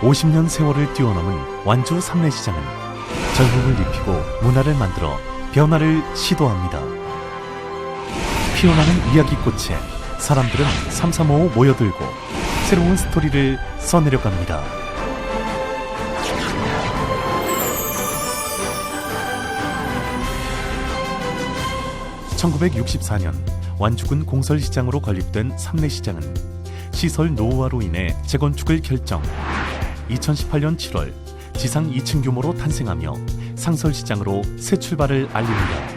50년 세월을 뛰어넘은 완주 삼례시장은 젊음을 입히고 문화를 만들어 변화를 시도합니다. 피어나는 이야기꽃에 사람들은 삼삼오오 모여들고 새로운 스토리를 써내려갑니다. (1964년) 완주군 공설시장으로 건립된 삼례시장은 시설 노후화로 인해 재건축을 결정 2018년 7월 지상 2층 규모로 탄생하며 상설시장으로 새 출발을 알립니다.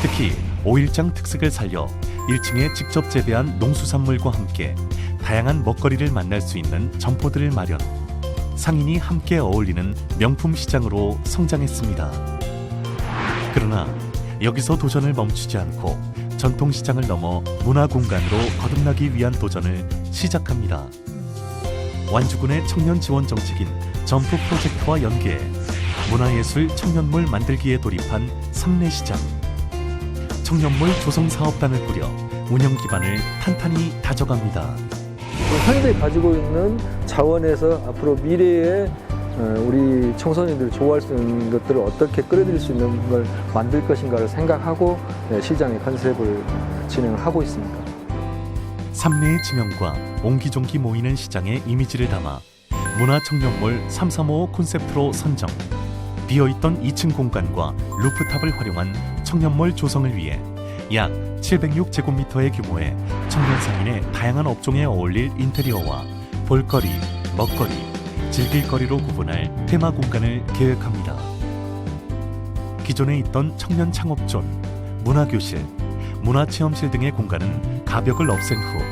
특히 5일장 특색을 살려 1층에 직접 재배한 농수산물과 함께 다양한 먹거리를 만날 수 있는 점포들을 마련. 상인이 함께 어울리는 명품 시장으로 성장했습니다. 그러나 여기서 도전을 멈추지 않고 전통 시장을 넘어 문화 공간으로 거듭나기 위한 도전을 시작합니다. 완주군의 청년 지원 정책인 점프 프로젝트와 연계해 문화예술 청년몰 만들기에 돌입한 삼례시장. 청년몰 조성 사업단을 꾸려 운영 기반을 탄탄히 다져갑니다. 현재 가지고 있는 자원에서 앞으로 미래에 어, 우리 청소년들이 좋아할 수 있는 것들을 어떻게 끌어들일 수 있는 걸 만들 것인가를 생각하고 네, 시장의 컨셉을 진행을 하고 있습니다. 삼례의 지명과 옹기종기 모이는 시장의 이미지를 담아 문화청년몰 3355 콘셉트로 선정. 비어있던 2층 공간과 루프탑을 활용한 청년몰 조성을 위해 약 706제곱미터의 규모의 청년 상인의 다양한 업종에 어울릴 인테리어와 볼거리, 먹거리, 즐길거리로 구분할 테마 공간을 계획합니다. 기존에 있던 청년 창업존, 문화교실, 문화체험실 등의 공간은 가벽을 없앤 후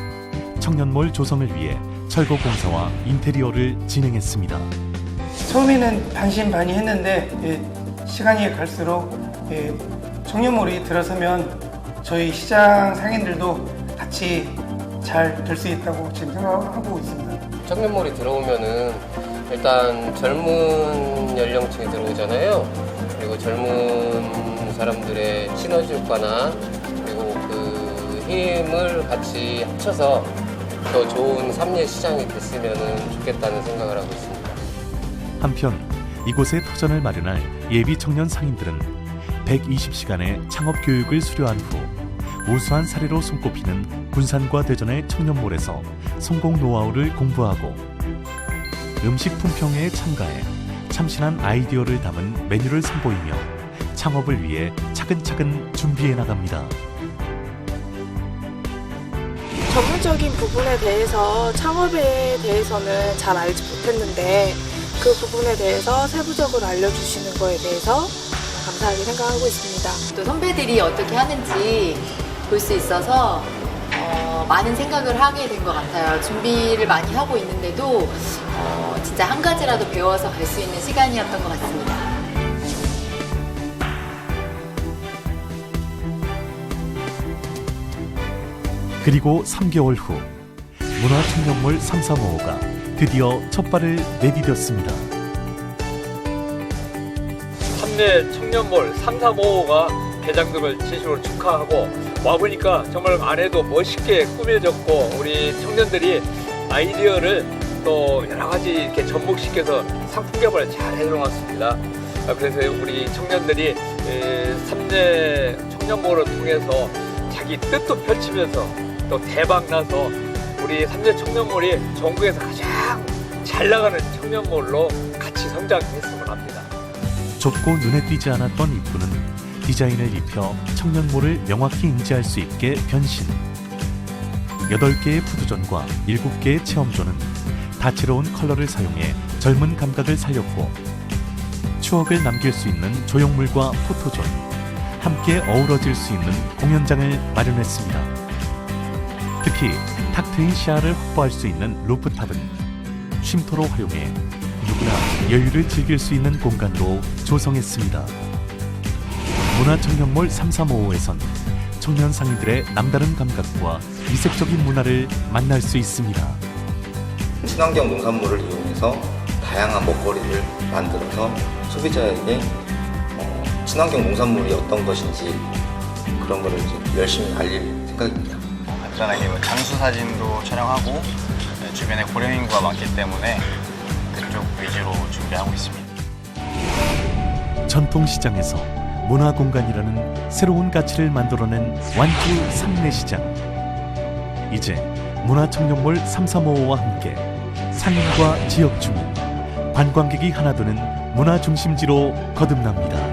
청년몰 조성을 위해 철거 공사와 인테리어를 진행했습니다. 처음에는 반신반의했는데 예, 시간이 갈수록 예, 청년몰이 들어서면 저희 시장 상인들도 같이 잘 될 수 있다고 지금 생각하고 있습니다. 청년몰이 들어오면은 일단 젊은 연령층이 들어오잖아요. 그리고 젊은 사람들의 시너지 효과나 힘을 같이 합쳐서 더 좋은 삼례 시장이 됐으면 좋겠다는 생각을 하고 있습니다. 한편 이곳에 터전을 마련할 예비 청년 상인들은 120시간의 창업 교육을 수료한 후 우수한 사례로 손꼽히는 군산과 대전의 청년몰에서 성공 노하우를 공부하고 음식 품평회에 참가해 참신한 아이디어를 담은 메뉴를 선보이며 창업을 위해 차근차근 준비해 나갑니다. 전문적인 부분에 대해서 창업에 대해서는 잘 알지 못했는데 그 부분에 대해서 세부적으로 알려주시는 거에 대해서 감사하게 생각하고 있습니다. 또 선배들이 어떻게 하는지 볼 수 있어서 어, 많은 생각을 하게 된 것 같아요. 준비를 많이 하고 있는데도 어, 진짜 한 가지라도 배워서 갈 수 있는 시간이었던 것 같습니다. 그리고 3개월 후 문화청년몰 3355가 드디어 첫 발을 내디뎠습니다. 삼례 청년몰 3355가 개장됨을 진심으로 축하하고 와보니까 정말 안에도 멋있게 꾸며졌고 우리 청년들이 아이디어를 또 여러 가지 이렇게 접목시켜서 상품 개발을 잘 해놓았습니다. 아, 그래서 우리 청년들이 에, 삼례 청년몰을 통해서 자기 뜻도 펼치면서 또 대박 나서 우리 삼례 청년몰이 전국에서 가장 잘 나가는 청년몰로 같이 성장했으면 합니다. 좁고 눈에 띄지 않았던 입구는 디자인을 입혀 청년몰을 명확히 인지할 수 있게 변신. 8개의 푸드존과 7개의 체험존은 다채로운 컬러를 사용해 젊은 감각을 살렸고 추억을 남길 수 있는 조형물과 포토존, 함께 어우러질 수 있는 공연장을 마련했습니다. 특히 탁 트인 시야를 확보할 수 있는 루프탑은 쉼터로 활용해 누구나 여유를 즐길 수 있는 공간으로 조성했습니다. 문화청년몰 3355에선 청년 상인들의 남다른 감각과 이색적인 문화를 만날 수 있습니다. 친환경 농산물을 이용해서 다양한 먹거리를 만들어서 소비자에게 어, 친환경 농산물이 어떤 것인지 그런 거를 열심히 알릴 생각입니다. 간단하게 뭐 장수 사진도 촬영하고 네, 주변에 고령 인구가 많기 때문에 그쪽 위주로 준비하고 있습니다. 전통시장에서 문화공간이라는 새로운 가치를 만들어낸 완주 삼내시장. 이제 문화청년몰 335와 함께 상인과 지역 주민, 관광객이 하나 되는 문화중심지로 거듭납니다.